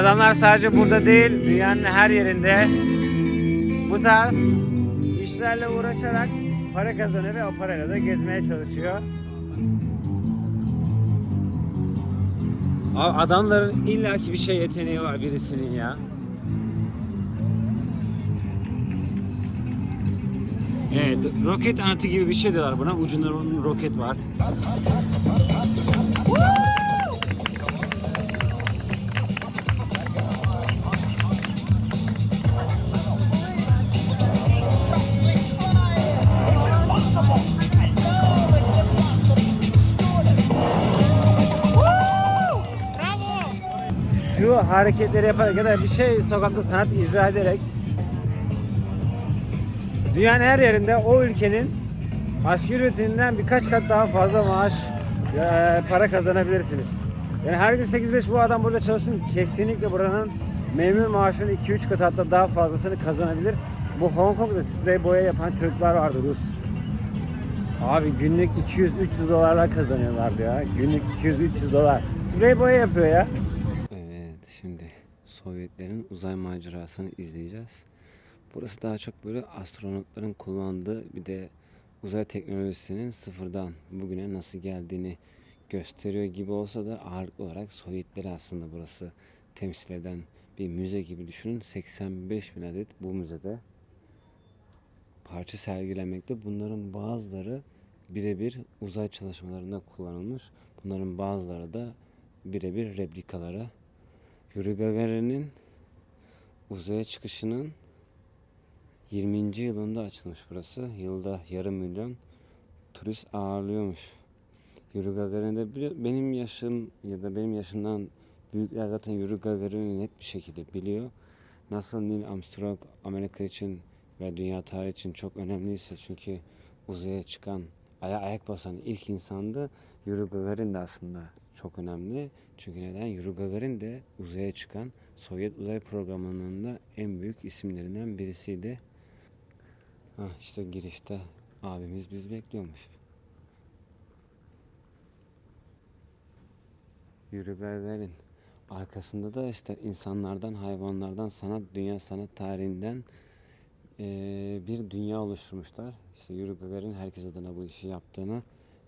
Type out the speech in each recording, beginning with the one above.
Adamlar sadece burada değil, dünyanın her yerinde bu tarz işlerle uğraşarak para kazanıyor ve o parayla da gezmeye çalışıyor. Abi adamların illaki bir şey yeteneği var birisinin ya. Evet, roket anıtı gibi bir şey diyorlar buna. Ucunda ro- roket var. Hareketleri yaparak ya da bir şey sokakta sanat icra ederek dünyanın her yerinde o ülkenin asgari ücretinden birkaç kat daha fazla maaş e, para kazanabilirsiniz. Yani her gün 8-5 bu adam burada çalışsın kesinlikle buranın memur maaşının 2-3 kat hatta daha fazlasını kazanabilir. Bu Hong Kong'da sprey boya yapan çocuklar vardı Rus. Abi günlük 200-300 dolarlar kazanıyorlardı ya. Günlük 200-300 dolar. Sprey boya yapıyor ya. Şimdi Sovyetlerin uzay macerasını izleyeceğiz. Burası daha çok böyle astronotların kullandığı bir de uzay teknolojisinin sıfırdan bugüne nasıl geldiğini gösteriyor gibi olsa da ağırlıklı olarak Sovyetleri aslında burası temsil eden bir müze gibi düşünün. 85 bin adet bu müzede parça sergilenmekte. Bunların bazıları birebir uzay çalışmalarında kullanılmış. Bunların bazıları da birebir replikaları. Yuri Gagarin'in uzaya çıkışının 20. yılında açılmış burası. Yılda yarım milyon turist ağırlıyormuş. Yuri Gagarin de bili- benim yaşım ya da benim yaşımdan büyükler zaten Yuri Gagarin'i net bir şekilde biliyor. Nasıl Neil Armstrong Amerika için ve dünya tarihi için çok önemliyse çünkü uzaya çıkan, aya ayak basan ilk insandı. Yuri Gagarin de aslında çok önemli. Çünkü neden? Yuri Gagarin de uzaya çıkan Sovyet uzay programının da en büyük isimlerinden birisiydi. Hah işte girişte abimiz biz bekliyormuş. Yuri Gagarin. Arkasında da işte insanlardan, hayvanlardan, sanat, dünya sanat tarihinden eee, bir dünya oluşturmuşlar. İşte Yuri Gagarin herkes adına bu işi yaptığını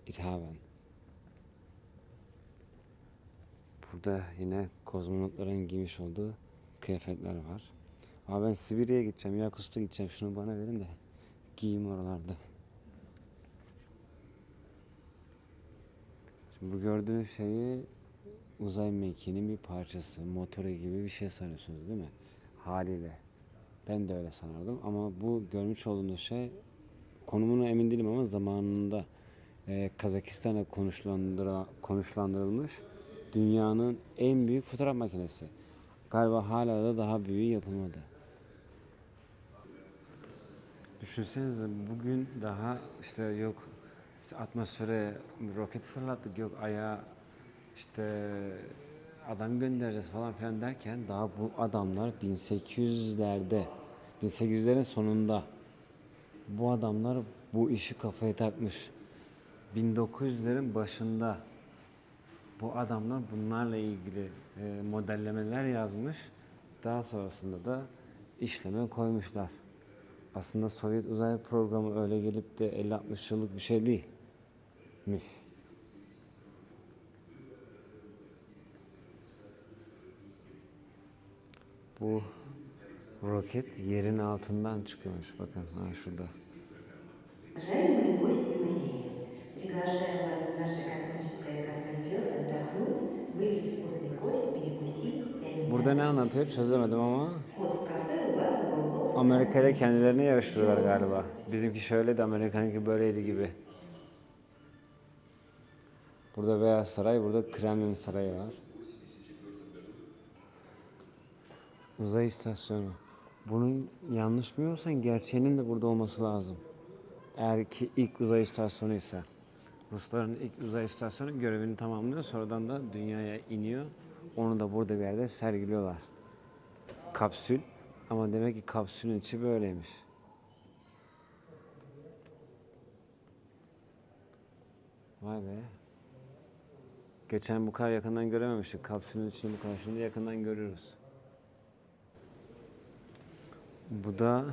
ithaben. Burada yine kozmonotların giymiş olduğu kıyafetler var. Ama ben Sibirya'ya gideceğim, Yakutsk'a gideceğim. Şunu bana verin de giyeyim oralarda. Şimdi bu gördüğünüz şeyi uzay mekiğinin bir parçası, motoru gibi bir şey sanıyorsunuz değil mi? Haliyle. Ben de öyle sanardım ama bu görmüş olduğunuz şey konumuna emin değilim ama zamanında e, Kazakistan'a konuşlandıra, konuşlandırılmış dünyanın en büyük fotoğraf makinesi. Galiba hala da daha büyüğü yapılmadı. Düşünsenize bugün daha işte yok işte atmosfere roket fırlattık yok aya işte adam göndereceğiz falan filan derken daha bu adamlar 1800'lerde 1800'lerin sonunda bu adamlar bu işi kafaya takmış. 1900'lerin başında bu adamlar bunlarla ilgili e, modellemeler yazmış. Daha sonrasında da işleme koymuşlar. Aslında Sovyet uzay programı öyle gelip de 50-60 yıllık bir şey değilmiş. bu roket yerin altından çıkıyormuş. Bakın ha şurada. Burada ne anlatıyor çözemedim ama Amerika ile kendilerini yarıştırıyorlar galiba. Bizimki şöyleydi, Amerikan'ınki böyleydi gibi. Burada Beyaz Saray, burada Kremlin Sarayı var. Uzay istasyonu. Bunun yanlış bilmiyorsan gerçeğinin de burada olması lazım. Eğer ki ilk uzay istasyonu ise. Rusların ilk uzay istasyonu görevini tamamlıyor. Sonradan da dünyaya iniyor. Onu da burada bir yerde sergiliyorlar. Kapsül. Ama demek ki kapsülün içi böyleymiş. Vay be. Geçen bu kadar yakından görememiştik. Kapsülün içini bu kadar şimdi yakından görüyoruz. Bu da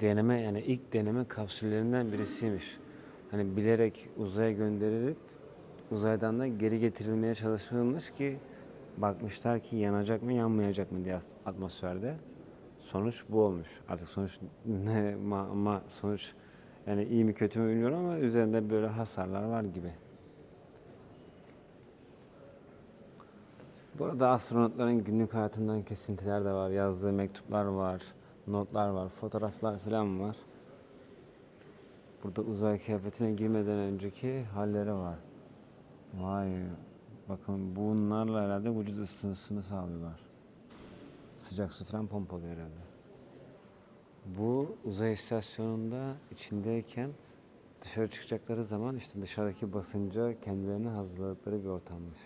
deneme yani ilk deneme kapsüllerinden birisiymiş. Hani bilerek uzaya gönderilip uzaydan da geri getirilmeye çalışılmış ki bakmışlar ki yanacak mı yanmayacak mı diye atmosferde. Sonuç bu olmuş. Artık sonuç ne ma- ama sonuç yani iyi mi kötü mü bilmiyorum ama üzerinde böyle hasarlar var gibi. Bu arada astronotların günlük hayatından kesintiler de var. Yazdığı mektuplar var, notlar var, fotoğraflar falan var. Burada uzay kıyafetine girmeden önceki halleri var. Vay bakın bunlarla herhalde vücut ısısını sağlıyorlar. Sıcak su falan pompalıyor herhalde. Bu uzay istasyonunda içindeyken dışarı çıkacakları zaman işte dışarıdaki basınca kendilerini hazırladıkları bir ortammış.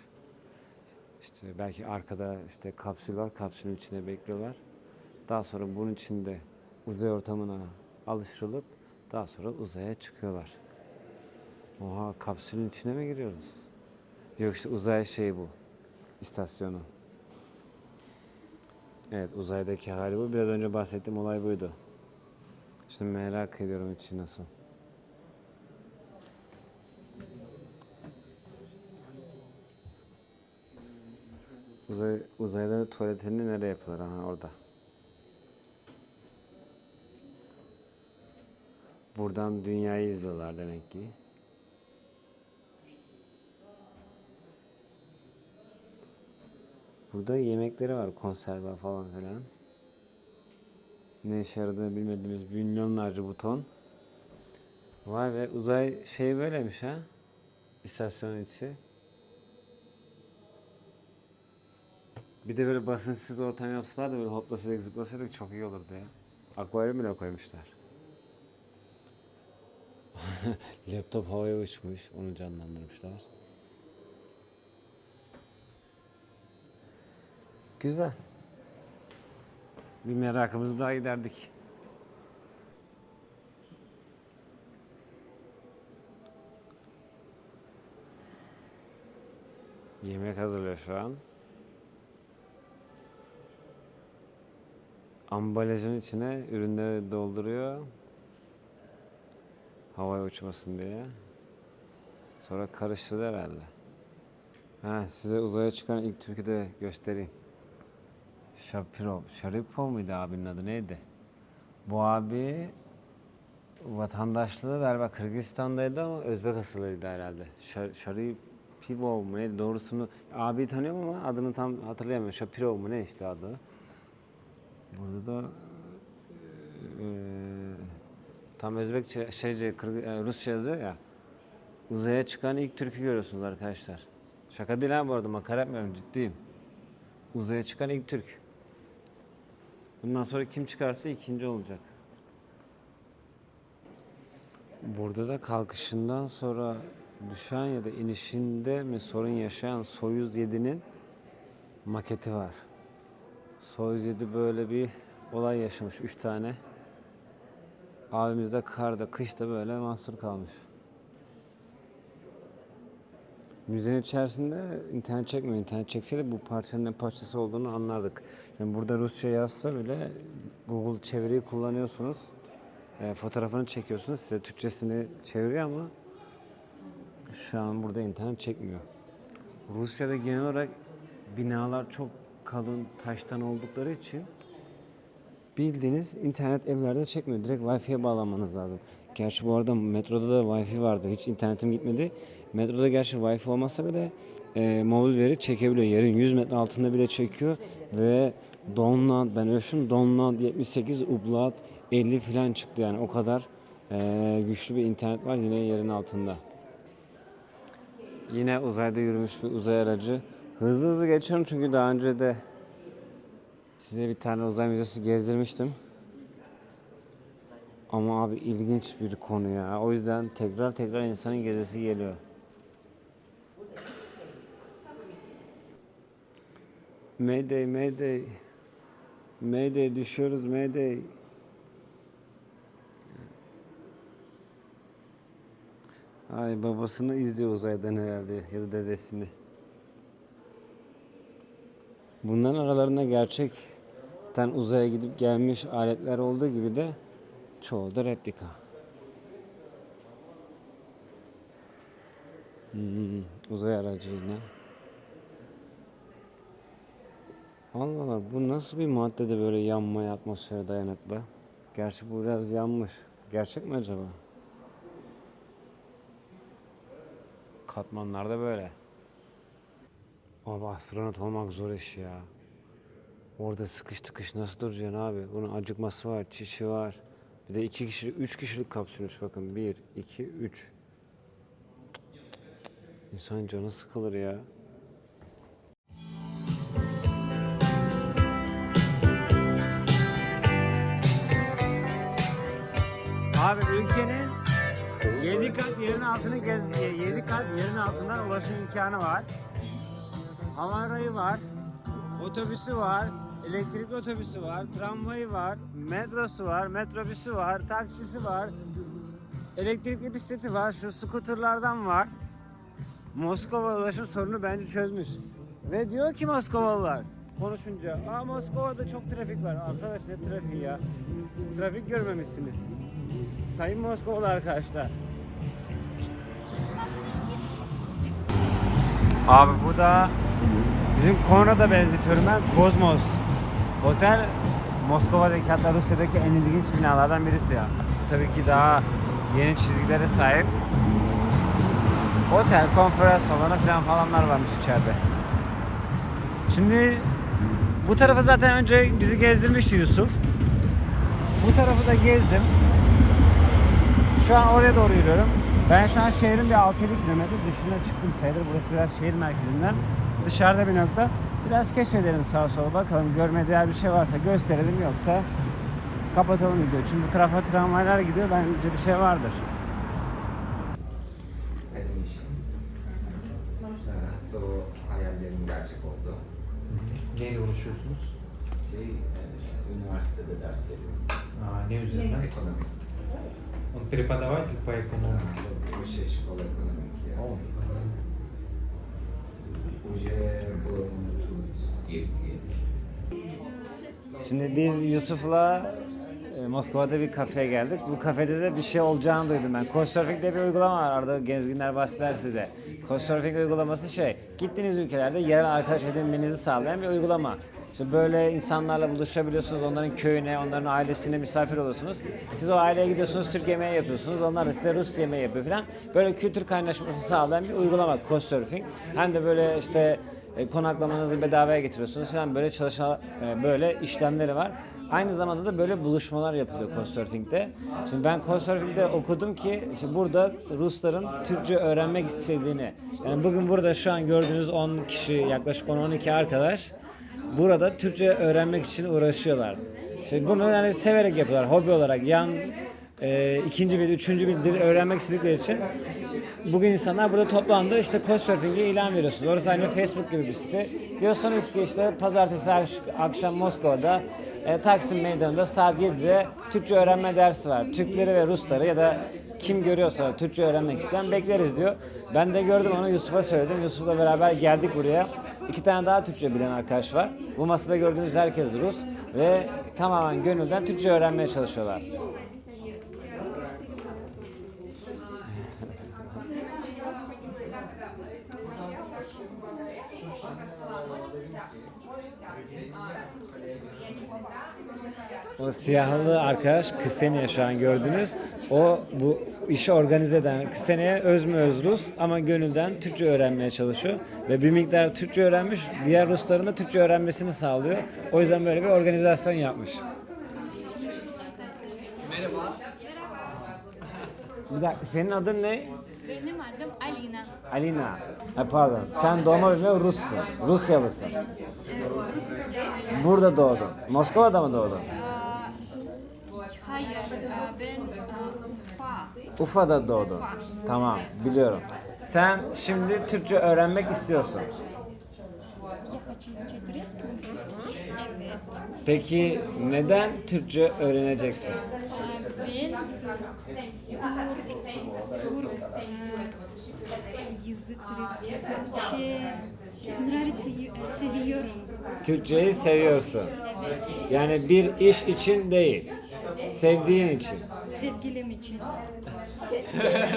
İşte belki arkada işte kapsül var, kapsülün içinde bekliyorlar. Daha sonra bunun içinde uzay ortamına alıştırılıp daha sonra uzaya çıkıyorlar. Oha kapsülün içine mi giriyoruz? Yok işte uzay şey bu. istasyonu. Evet uzaydaki hali bu. Biraz önce bahsettiğim olay buydu. Şimdi merak ediyorum içi nasıl. Uzay, uzayda tuvaletini nereye yapıyorlar? Aha orada. Buradan dünyayı izliyorlar demek ki. Burada yemekleri var, konserve falan filan. Ne işe yaradığını bilmediğimiz milyonlarca buton. Vay be uzay şey böyleymiş ha. İstasyonun içi. Bir de böyle basınçsız ortam yapsalar da böyle hoplasaydık zıplasaydık çok iyi olurdu ya. Akvaryum bile koymuşlar. Laptop havaya uçmuş. Onu canlandırmışlar. Güzel. Bir merakımızı daha giderdik. Yemek hazırlıyor şu an. Ambalajın içine ürünleri dolduruyor. Havaya uçmasın diye. Sonra karıştırdı herhalde. Ha, size uzaya çıkan ilk türkü de göstereyim. Shapirov. Sharipov muydu abinin adı neydi? Bu abi vatandaşlığı galiba Kırgızistan'daydı ama Özbek asıllıydı herhalde. Şar- mu neydi doğrusunu abi tanıyorum ama adını tam hatırlayamıyorum. Shapirov mu ne işte adı. Burada da eee, tam Özbekçe şeyce Kırgı- e, Rusça yazıyor ya. Uzaya çıkan ilk türkü görüyorsunuz arkadaşlar. Şaka değil ha bu arada makara yapmıyorum ciddiyim. Uzaya çıkan ilk Türk. Bundan sonra kim çıkarsa ikinci olacak. Burada da kalkışından sonra düşen ya da inişinde mi sorun yaşayan Soyuz 7'nin maketi var. Soyuz 7 böyle bir olay yaşamış. Üç tane. Abimiz de karda, kışta böyle mahsur kalmış. Müzenin içerisinde internet çekmiyor. İnternet çekseydi bu parçanın ne parçası olduğunu anlardık. Yani burada Rusça yazsa bile Google çeviriyi kullanıyorsunuz. E, fotoğrafını çekiyorsunuz. Size Türkçesini çeviriyor ama şu an burada internet çekmiyor. Rusya'da genel olarak binalar çok kalın taştan oldukları için bildiğiniz internet evlerde çekmiyor. Direkt Wi-Fi'ye bağlanmanız lazım. Gerçi bu arada metroda da Wi-Fi vardı. Hiç internetim gitmedi. Metroda gerçi Wi-Fi olmasa bile e, mobil veri çekebiliyor. Yerin 100 metre altında bile çekiyor ve download ben ölçtüm download 78 upload 50 falan çıktı yani o kadar e, güçlü bir internet var yine yerin altında. Yine uzayda yürümüş bir uzay aracı. Hızlı hızlı geçiyorum çünkü daha önce de size bir tane uzay müzesi gezdirmiştim. Ama abi ilginç bir konu ya. O yüzden tekrar tekrar insanın gezisi geliyor. Mayday, Mayday. Mayday düşüyoruz, Mayday. Ay babasını izliyor uzaydan herhalde ya da dedesini. Bunların aralarında gerçekten uzaya gidip gelmiş aletler olduğu gibi de çoğu da replika. Hmm, uzay aracı yine. Allah Allah bu nasıl bir madde de böyle yanmaya atmosfere dayanıklı? Gerçi bu biraz yanmış. Gerçek mi acaba? Katmanlarda böyle. Ama astronot olmak zor iş ya. Orada sıkış tıkış nasıl duracaksın abi? Bunun acıkması var, çişi var. Bir de iki kişi, üç kişilik kapsülmüş bakın. Bir, iki, üç. İnsan canı sıkılır ya. Abi ülkenin 7 kat yerin altını gez 7 kat yerin altından ulaşım imkanı var. Hava rayı var. Otobüsü var. Elektrikli otobüsü var. Tramvayı var. Metrosu var. Metrobüsü var. Taksisi var. Elektrikli bisikleti var. Şu skuterlardan var. Moskova ulaşım sorunu bence çözmüş. Ve diyor ki Moskovalılar konuşunca Aa Moskova'da çok trafik var. Arkadaş ne trafiği ya? Trafik görmemişsiniz. Sayın Moskovalı arkadaşlar. Abi bu da bizim Konrad'a benzetiyorum ben. Kozmos. Otel Moskova'daki hatta Rusya'daki en ilginç binalardan birisi ya. Tabii ki daha yeni çizgilere sahip. Otel, konferans salonu falan falanlar varmış içeride. Şimdi bu tarafa zaten önce bizi gezdirmişti Yusuf. Bu tarafı da gezdim. Şu an oraya doğru yürüyorum. Ben şu an şehrin bir 6-7 kilometre dışına çıktım sayılır. Burası biraz şehir merkezinden Dışarıda bir nokta. Biraz keşfedelim sağa sola bakalım. Görmeye değer bir şey varsa gösterelim yoksa kapatalım videoyu. Çünkü bu tarafa tramvaylar gidiyor. Bence bir şey vardır. benim işim. So hayallerim gerçek oldu. Neyle uğraşıyorsunuz? Şey, e, üniversitede ders veriyorum. А, не üzerinden? Ekonomi. Он преподаватель по экономике. Высшая школа экономики. Şimdi biz Yusuf'la e, Moskova'da bir kafeye geldik. Bu kafede de bir şey olacağını duydum ben. Couchsurfing diye bir uygulama var. Arada gezginler bahseder size. Couchsurfing uygulaması şey, gittiğiniz ülkelerde yerel arkadaş edinmenizi sağlayan bir uygulama. İşte böyle insanlarla buluşabiliyorsunuz, onların köyüne, onların ailesine misafir oluyorsunuz. Siz o aileye gidiyorsunuz, Türk yemeği yapıyorsunuz, onlar da size Rus yemeği yapıyor falan. Böyle kültür kaynaşması sağlayan bir uygulama Couchsurfing. Hem de böyle işte e, konaklamanızı bedavaya getiriyorsunuz falan böyle çalışan e, böyle işlemleri var. Aynı zamanda da böyle buluşmalar yapılıyor Couchsurfing'de. Şimdi ben Couchsurfing'de okudum ki işte burada Rusların Türkçe öğrenmek istediğini. Yani bugün burada şu an gördüğünüz 10 kişi yaklaşık 10-12 arkadaş burada Türkçe öğrenmek için uğraşıyorlar. İşte bunu yani severek yapıyorlar, hobi olarak yan e, ikinci bir, üçüncü bir dil öğrenmek istedikleri için bugün insanlar burada toplandı. İşte Couchsurfing'e ilan veriyorsunuz. Orası aynı Facebook gibi bir site. Diyorsunuz ki işte pazartesi ak- akşam Moskova'da e, Taksim Meydanı'nda saat 7'de Türkçe öğrenme dersi var. Türkleri ve Rusları ya da kim görüyorsa Türkçe öğrenmek isteyen bekleriz diyor. Ben de gördüm onu Yusuf'a söyledim. Yusuf'la beraber geldik buraya. İki tane daha Türkçe bilen arkadaş var. Bu masada gördüğünüz herkes Rus ve tamamen gönülden Türkçe öğrenmeye çalışıyorlar. O siyahlı arkadaş Ksenia şu an gördünüz. O bu işi organize eden Ksenia öz mü öz Rus ama gönülden Türkçe öğrenmeye çalışıyor. Ve bir miktar Türkçe öğrenmiş, diğer Rusların da Türkçe öğrenmesini sağlıyor. O yüzden böyle bir organizasyon yapmış. Merhaba. Bir dakika, senin adın ne? Benim adım Alina. Alina. Ha, pardon. Sen doğma büyüme Russun. Rusyalısın. Ee, Rusya'da. Burada doğdun. Moskova'da mı doğdun? Aa, hayır, aa, ben aa, Ufa. Ufa'da doğdun. Tamam, biliyorum. Sen şimdi Türkçe öğrenmek istiyorsun. Я хочу изучать турецкий. Evet. Peki neden Türkçe öğreneceksin? Aa, Ben Türk, Türk, язык турецкий. Вообще нравится, и- э, seviyorum. Türkçeyi seviyorsun. Yani bir iş için değil. Sevdiğin için. Sevgilim için.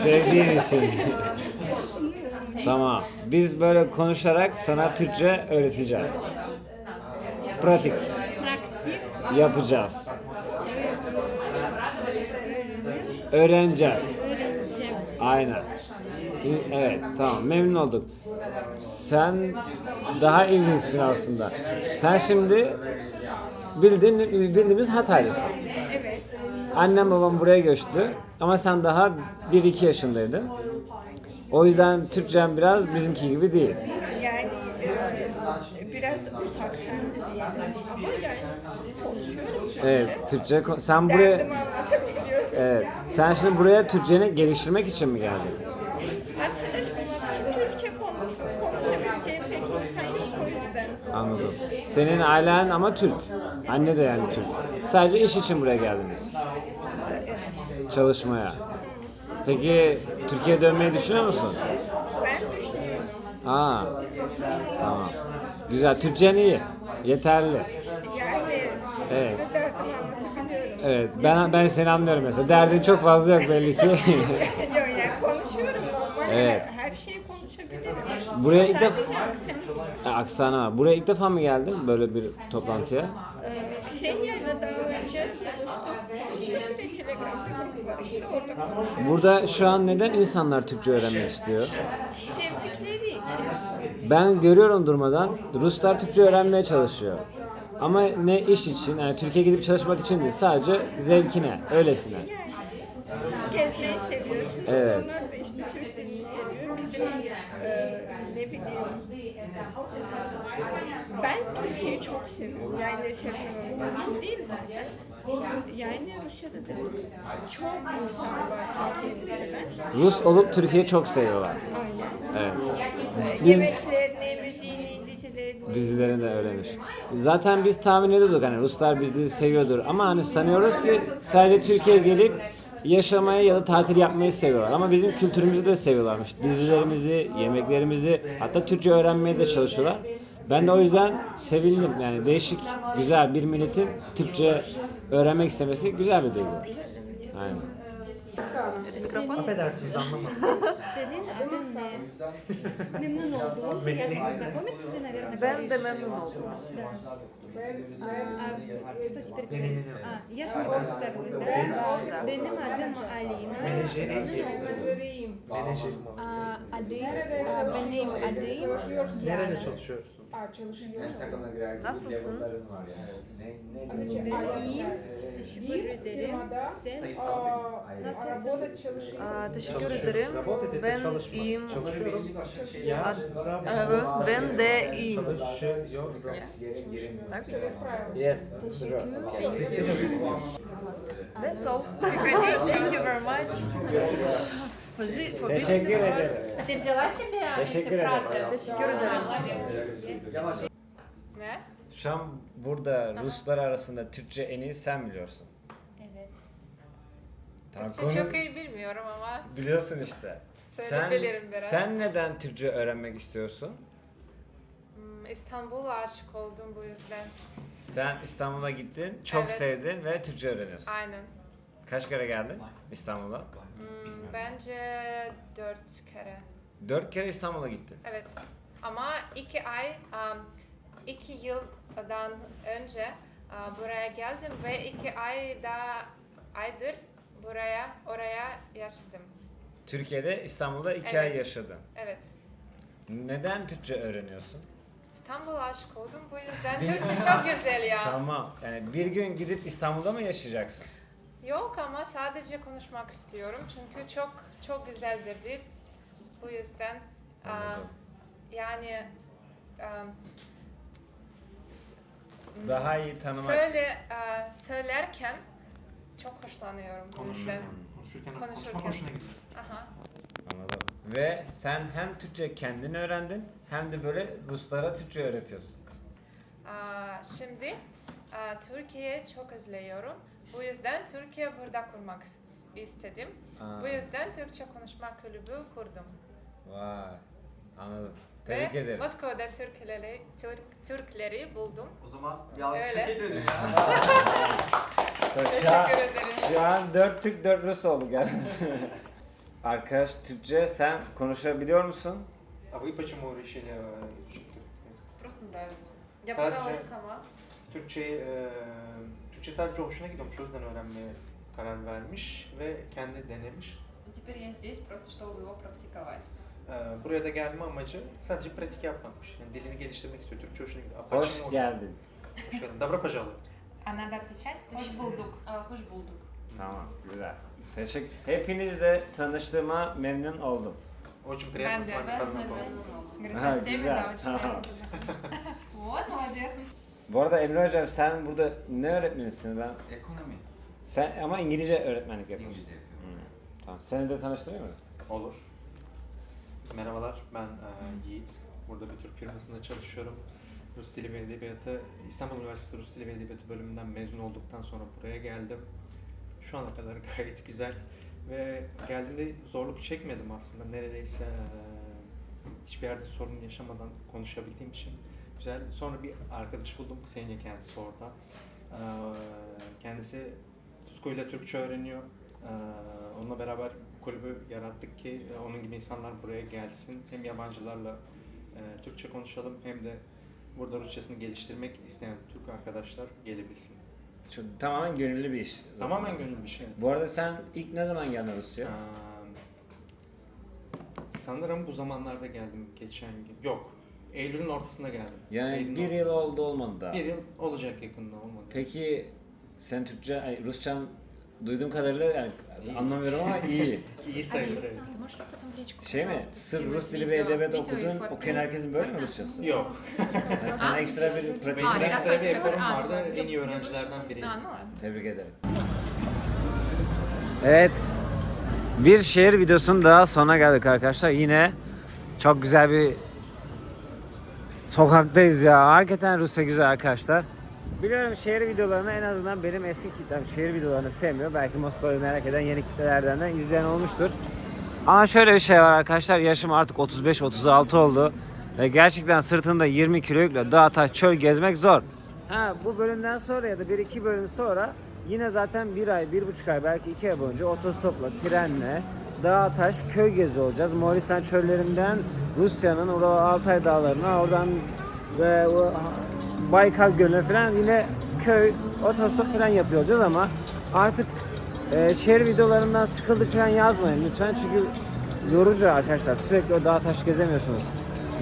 Sevdiğin için. tamam. Biz böyle konuşarak sana Türkçe öğreteceğiz. Pratik Praktik yapacağız. Öğreneceğiz. öğreneceğim. Aynen. Evet, tamam. Memnun olduk. Sen daha ilginçsin aslında. Sen şimdi bildiğin, bildiğimiz Hataylısın. Evet. Annem babam buraya göçtü ama sen daha 1-2 yaşındaydın. O yüzden Türkçen biraz bizimki gibi değil. Yani e, biraz uzak sen de diyelim. Ama yani konuşuyorum. Evet, Türkçe sen buraya Derdimi anlatabiliyorum. Evet. Sen şimdi buraya Türkçeni geliştirmek için mi geldin? Arkadaş bulmak için Türkçe konuş, konuşabileceğim pek insan yok o yüzden. Anladım. Senin ailen ama Türk. Anne de yani Türk. Sadece iş için buraya geldiniz. Çalışmaya. Peki Türkiye'ye dönmeyi düşünüyor musun? Ben düşünüyorum. Aa. Tamam. Güzel. Türkçen iyi. Yeterli. Yani Evet. işte derdimi anlatabiliyorum. Evet. Ben ben seni anlıyorum mesela. Derdin çok fazla yok belli ki. Yok yani konuşuyorum normal. Evet. Her şeyi konuşabilirim. Buraya ilk defa Sadece Aksanı var. Buraya ilk defa mı geldin böyle bir toplantıya? Ee, Senya'yla daha önce buluştuk. İşte bir de Telegram'da grup var işte orada konuşuyoruz. Burada şu an neden insanlar Türkçe öğrenmek istiyor? Sevdikleri için. Ben görüyorum durmadan Ruslar Türkçe öğrenmeye çalışıyor. Ama ne iş için, yani Türkiye'ye gidip çalışmak için değil, sadece zevkine, öylesine. Siz gezmeyi seviyorsunuz. Evet. Onlar da işte Türk dilini seviyor. Bizim e, ne bileyim ben Seviyorum. Yani seviyorum için değil zaten. Yani Rusya'da da çok insan var Türkiye'yi seven. Rus olup Türkiye'yi çok seviyorlar. Aynen. Evet. Biz- Yemeklerini, müziğini, dizilerini. Dizilerini de öğrenmiş. Zaten biz tahmin ediyorduk hani Ruslar bizi seviyordur ama hani sanıyoruz ki sadece Türkiye'ye gelip yaşamayı ya da tatil yapmayı seviyorlar. Ama bizim kültürümüzü de seviyorlarmış. Dizilerimizi, yemeklerimizi hatta Türkçe öğrenmeye de çalışıyorlar. Ben de o yüzden sevindim. Yani değişik, güzel bir milletin Türkçe öğrenmek istemesi güzel bir duygu. Aynen. Affedersiniz anlamadım. Senin adın ne? Memnun oldum. Mesleğin Я познакомиться ты, наверное, Ben de memnun oldum. А, кто теперь Не-не-не. говорит? А, я же не представилась, да? Benim adım Alina. Menajer. Memnun oldum. Menajerim o. Aa, adım, aa, benim adım Nerede Diana. Arçalış'ın yolu. Instagram'a girer Nasılsın? var yani. Ne, ne, ne, İyiyim. Teşekkür ederim. Sen Nasılsın? Aa, teşekkür ederim. Ben iyiyim. Çalışıyorum. Ben de iyiyim. Yes. Teşekkür. That's all. Thank you very much. For thi- for Teşekkür visiting. ederim. Ты взяла себе Teşekkür ederim. Teşekkür ederim. Ne? Şu an burada Ruslar arasında Türkçe en iyi sen biliyorsun. Evet. Tamam, Çok iyi bilmiyorum ama Biliyorsun işte. Söyleyebilirim biraz. sen neden Türkçe öğrenmek istiyorsun? hmm, İstanbul'a aşık oldum bu yüzden. Sen İstanbul'a gittin, çok Evet. sevdin ve Türkçe öğreniyorsun. Aynen. Kaç kere geldin İstanbul'a? Hmm, bence dört kere. Dört kere İstanbul'a gittin. Evet. Ama iki ay, um, iki yıldan önce uh, buraya geldim ve iki ay daha aydır buraya, oraya yaşadım. Türkiye'de İstanbul'da iki Evet. ay yaşadın. Evet. Neden Türkçe öğreniyorsun? İstanbul'a aşık oldum bu yüzden Türkçe çok güzel ya. Tamam. Yani bir gün gidip İstanbul'da mı yaşayacaksın? Yok ama sadece konuşmak istiyorum çünkü çok çok güzeldir dil. Bu yüzden Anladım. yani s- Daha iyi tanımak. söyle aa, söylerken çok hoşlanıyorum bu yüzden. Konuşurken, Konuşurken. konuşmak hoşuna gidiyor. Aha. Anladım. Ve sen hem Türkçe kendin öğrendin hem de böyle Ruslara Türkçe öğretiyorsun. Aa, şimdi aa, Türkiye'yi çok özlüyorum. Bu yüzden Türkiye burada kurmak is- istedim. Aa. Bu yüzden Türkçe konuşma kulübü kurdum. Vay. Anladım. Ve Tebrik ederim. Moskova'da Türkleri, Türk, Türkleri buldum. O zaman bir alkış Öyle. hak edin ya. Şu an, Teşekkür ederim. şu an 4 Türk 4 Rus olduk yalnız. Arkadaş Türkçe sen konuşabiliyor musun? А вы почему решили э, изучить турецкий язык? Просто нравится. Я Sadece- пыталась сама. Türkçeyi, e, Türkçe sadece hoşuna gidiyormuş. O yüzden öğrenmeye karar vermiş ve kendi denemiş. И теперь я здесь просто, чтобы его практиковать. E, buraya da gelme amacı sadece pratik yapmakmış. Yani dilini geliştirmek istiyor. Türkçe hoşuna gidiyor. А Hoş почему? geldin. Hoş geldin. Добро пожаловать. А надо отвечать? Hoş bulduk. А, hoş bulduk. Tamam, güzel. Teşekkür. Hepinizle tanıştığıma memnun oldum. Очень приятно с Бендер, вами Ben познакомиться. memnun oldum. Говорит, Ага, со всеми, güzel, да, очень tamam. приятно. Вот, молодец. Bu arada Emre Hocam sen burada ne öğretmenisin ben? Ekonomi. Sen ama İngilizce öğretmenlik yapıyorsun. İngilizce yapıyorum. Hmm, Tamam. Seni de tanıştırayım mı? Olur. Merhabalar, ben e, Yiğit. Burada bir Türk firmasında çalışıyorum. Rus Dili ve Edebiyatı, İstanbul Üniversitesi Rus Dili ve Edebiyatı bölümünden mezun olduktan sonra buraya geldim. Şu ana kadar gayet güzel ve geldiğimde zorluk çekmedim aslında. Neredeyse e, hiçbir yerde sorun yaşamadan konuşabildiğim için güzel. Sonra bir arkadaş buldum, Ksenia kendisi orada. E, kendisi tutkuyla Türkçe öğreniyor. E, onunla beraber kulübü yarattık ki e, onun gibi insanlar buraya gelsin. Hem yabancılarla e, Türkçe konuşalım hem de burada Rusçasını geliştirmek isteyen Türk arkadaşlar gelebilsin. Şu, tamamen gönüllü bir iş. zaten. Tamamen gönül bir şey. evet. Bu arada sen ilk ne zaman geldin Rusya'ya? Ee, sanırım bu zamanlarda geldim geçen gün. Yok. Eylül'ün ortasında geldim. Yani Eylül'ün bir yıl ortasında. oldu olmadı daha. Bir yıl olacak yakında olmadı. Peki sen Türkçe, ay, Rusçan duyduğum kadarıyla yani anlamıyorum ama iyi. İyi sayılır evet. Ты можешь потом в личку, Şey mi? пожалуйста, Sırf скинуть Rus dili видео- ve edebiyat видео и okudun, фото? okuyan herkesin böyle mi Rusçası? Yok. Yani sana ekstra bir pratik Benim Aa, ekstra bir şaka eforum yapıyorum. vardı. Anladım. En iyi öğrencilerden biriydim. А, ну ладно. Tebrik ederim. Evet. Bir şehir videosunun daha sonuna geldik arkadaşlar. Yine çok güzel bir sokaktayız ya. Hakikaten Rusya güzel arkadaşlar. Biliyorum şehir videolarını en azından benim eski kitlem şehir videolarını sevmiyor. Belki Moskova'yı merak eden yeni kitlelerden de izleyen olmuştur. Ama şöyle bir şey var arkadaşlar. Yaşım artık 35-36 oldu. Ve gerçekten sırtında 20 kilo yükle dağ taş çöl gezmek zor. Ha bu bölümden sonra ya da 1-2 bölüm sonra yine zaten bir ay, bir buçuk ay belki iki ay boyunca otostopla, trenle, dağ taş, köy gezi olacağız. Moğolistan çöllerinden Rusya'nın Ural Altay dağlarına oradan ve Baykal Gölü'ne falan yine köy, otostop falan yapıyor ama artık e, şehir videolarından sıkıldık falan yazmayın lütfen çünkü yorucu arkadaşlar sürekli o dağ taş gezemiyorsunuz.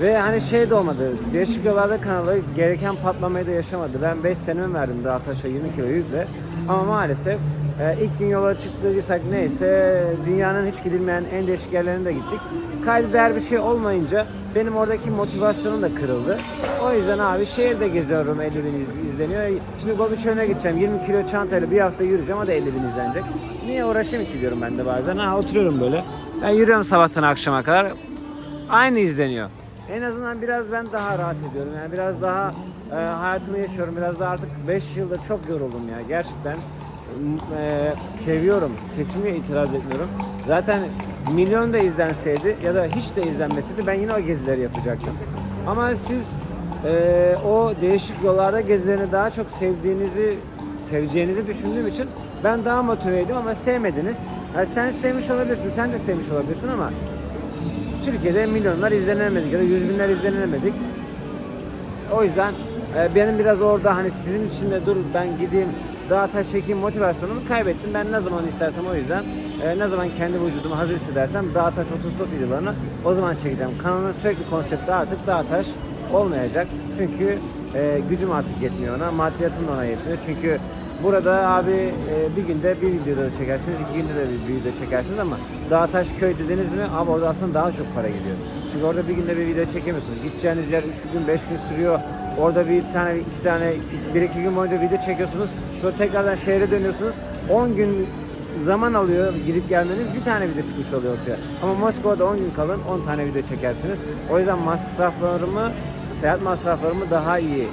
Ve hani şey de olmadı. Değişik yollarda kanalı gereken patlamayı da yaşamadı. Ben 5 senemi verdim daha taşa 20 kilo yükle. Ama maalesef e, ilk gün yola çıktıysak neyse dünyanın hiç gidilmeyen en değişik yerlerine de gittik. Kaydı değer bir şey olmayınca benim oradaki motivasyonum da kırıldı. O yüzden abi şehirde geziyorum 50 bin iz- izleniyor. Şimdi Gobi Çölü'ne gideceğim 20 kilo çantayla bir hafta yürüyeceğim o da 50 bin izlenecek. Niye uğraşayım ki diyorum ben de bazen. Ha oturuyorum böyle. Ben yürüyorum sabahtan akşama kadar. Aynı izleniyor. En azından biraz ben daha rahat ediyorum. Yani biraz daha e, hayatımı yaşıyorum. Biraz daha artık 5 yılda çok yoruldum ya. Gerçekten e, seviyorum. Kesinlikle itiraz etmiyorum. Zaten milyon da izlenseydi ya da hiç de izlenmeseydi ben yine o gezileri yapacaktım. Ama siz e, o değişik yollarda gezilerini daha çok sevdiğinizi seveceğinizi düşündüğüm için ben daha motiveydim ama sevmediniz. Yani sen sevmiş olabilirsin, sen de sevmiş olabilirsin ama Türkiye'de milyonlar izlenemedik ya da yüz binler izlenemedik. O yüzden e, benim biraz orada hani sizin için de dur ben gideyim daha taş çekeyim motivasyonumu kaybettim. Ben ne zaman istersem o yüzden e, ne zaman kendi vücudumu hazır hissedersem dağ taş otostop videolarını o zaman çekeceğim. Kanalın sürekli konsepti artık dağ taş olmayacak. Çünkü e, gücüm artık yetmiyor ona, maddiyatım da ona yetmiyor. Çünkü burada abi e, bir günde bir video da çekersiniz, iki günde de bir video çekersiniz ama dağ taş köy dediniz mi abi orada aslında daha çok para gidiyor. Çünkü orada bir günde bir video çekemiyorsunuz. Gideceğiniz yer 3 gün 5 gün sürüyor. Orada bir tane iki tane bir iki gün boyunca video çekiyorsunuz. Sonra tekrardan şehre dönüyorsunuz. 10 gün zaman alıyor gidip gelmeniz bir tane video çıkmış oluyor ortaya. Ama Moskova'da 10 gün kalın 10 tane video çekersiniz. O yüzden masraflarımı, seyahat masraflarımı daha iyi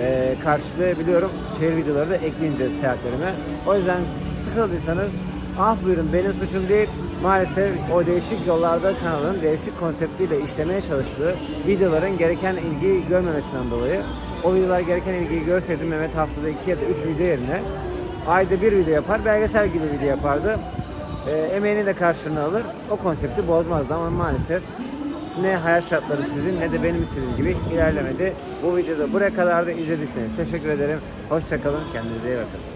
e, karşılayabiliyorum. Şehir videoları da ekleyince seyahatlerime. O yüzden sıkıldıysanız ah buyurun benim suçum değil maalesef o değişik yollarda kanalın değişik konseptiyle işlemeye çalıştığı videoların gereken ilgiyi görmemesinden dolayı o videolar gereken ilgiyi görseydi Mehmet haftada 2 ya da 3 video yerine ayda bir video yapar, belgesel gibi video yapardı. E, emeğini de karşılığını alır. O konsepti bozmazdı ama maalesef ne hayat şartları sizin ne de benim istediğim gibi ilerlemedi. Bu videoda buraya kadar da izlediyseniz teşekkür ederim. Hoşçakalın. Kendinize iyi bakın.